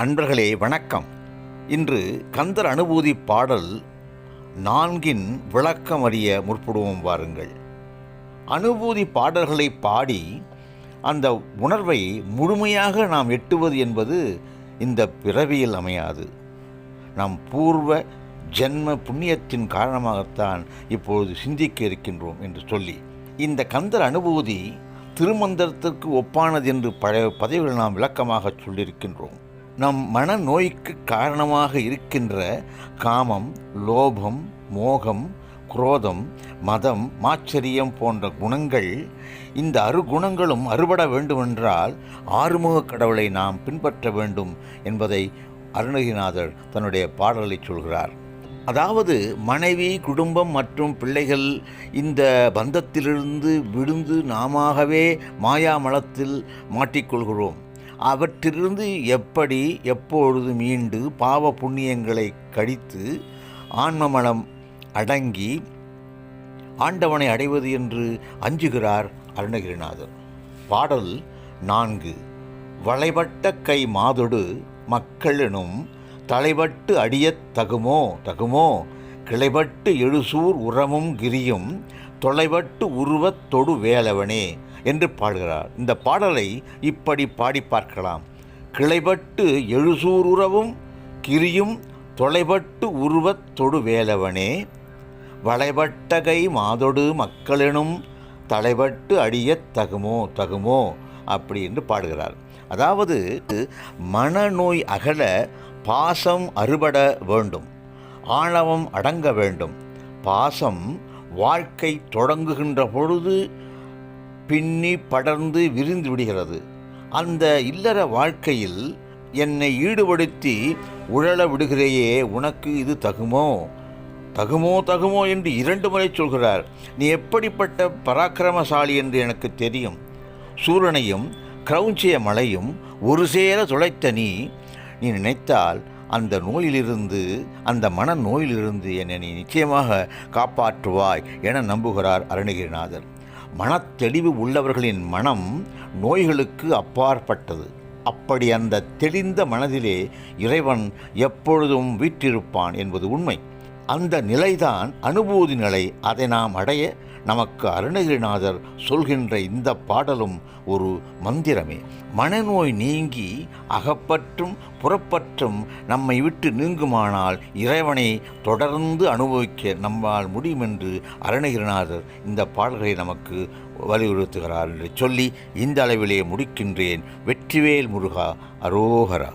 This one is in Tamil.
அன்பர்களே வணக்கம். இன்று கந்தர் அனுபூதி பாடல் நான்கின் விளக்கம் அறிய முற்படுவோம் வாருங்கள். அனுபூதி பாடல்களை பாடி அந்த உணர்வை முழுமையாக நாம் எட்டுவது என்பது இந்த பிறவியில் அமையாது. நம் பூர்வ ஜென்ம புண்ணியத்தின் காரணமாகத்தான் இப்பொழுது சிந்திக்க இருக்கின்றோம் என்று சொல்லி இந்த கந்தர் அனுபூதி திருமந்திரத்திற்கு ஒப்பானது என்று பழைய பதவிகள் நாம் விளக்கமாக சொல்லியிருக்கின்றோம். நம் மனநோய்க்கு காரணமாக இருக்கின்ற காமம் லோபம் மோகம் குரோதம் மதம் மாச்சரியம் போன்ற குணங்கள் இந்த அருகுணங்களும் அறுபட வேண்டுமென்றால் ஆறுமுக கடவுளை நாம் பின்பற்ற வேண்டும் என்பதை அருணகிநாதர் தன்னுடைய பாடலை சொல்கிறார். அதாவது மனைவி குடும்பம் மற்றும் பிள்ளைகள் இந்த பந்தத்திலிருந்து விழுந்து நாமாகவே மாயாமலத்தில் மாட்டிக்கொள்கிறோம். அவற்றிலிருந்து எப்படி எப்பொழுது மீண்டு பாவ புண்ணியங்களை கழித்து ஆன்மமலம் அடங்கி ஆண்டவனை அடைவது என்று அஞ்சுகிறார் அருணகிரிநாதர். பாடல் நான்கு. வளைபட்ட கை மாதொடு மக்களெனும் தலைபட்டு அடியத் தகுமோ தகுமோ? கிளைபட்டு எழுசூர் உரமும் கிரியும் தொலைவட்டு உருவத் தொடு வேலவனே என்று பாடுகிறார். இந்த பாடலை இப்படி பாடி பார்க்கலாம். கிளைபட்டு எழுசூர் உறவும் கிரியும் தொலைபட்டு உருவத் தொடு வேலவனே. வளைபட்டகை மாதொடு மக்களெனும் தலைபட்டு அடியத் தகுமோ தகுமோ அப்படி என்று பாடுகிறார். அதாவது மனநோய் அகல பாசம் அறுபட வேண்டும். ஆணவம் அடங்க வேண்டும். பாசம் வாழ்க்கை தொடங்குகின்ற பொழுது பின்னி படர்ந்து விரிந்து விடுகிறது. அந்த இல்லற வாழ்க்கையில் என்னை ஈடுபடுத்தி உழல விடுகிறையே உனக்கு இது தகுமோ? தகுமோ தகுமோ என்று இரண்டு முறை சொல்கிறார். நீ எப்படிப்பட்ட பராக்கிரமசாலி என்று எனக்கு தெரியும். சூரனையும் கிரௌஞ்சிய மலையும் ஒரு சேர துளைத்த நீ நீ நினைத்தால் அந்த நோயிலிருந்து அந்த மன நோயிலிருந்து என்னை நீ நிச்சயமாக காப்பாற்றுவாய் என நம்புகிறார் அருணகிரிநாதர். மனத்தெளிவு உள்ளவர்களின் மனம் நோய்களுக்கு அப்பாற்பட்டது. அப்படி அந்த தெளிந்த மனதிலே இறைவன் எப்பொழுதும் வீற்றிருப்பான் என்பது உண்மை. அந்த நிலைதான் அனுபூதி நிலை. அதை நாம் அடைய நமக்கு அருணகிரிநாதர் சொல்கின்ற இந்த பாடலும் ஒரு மந்திரமே. மனநோய் நீங்கி அகப்பற்றும் புறப்பற்றும் நம்மை விட்டு நீங்குமானால் இறைவனை தொடர்ந்து அனுபவிக்க நம்மால் முடியும் என்று அருணகிரிநாதர் இந்த பாடல்களை நமக்கு வலியுறுத்துகிறார் என்று சொல்லி இந்த அளவிலே முடிக்கின்றேன். வெற்றிவேல் முருகா அரோகரா.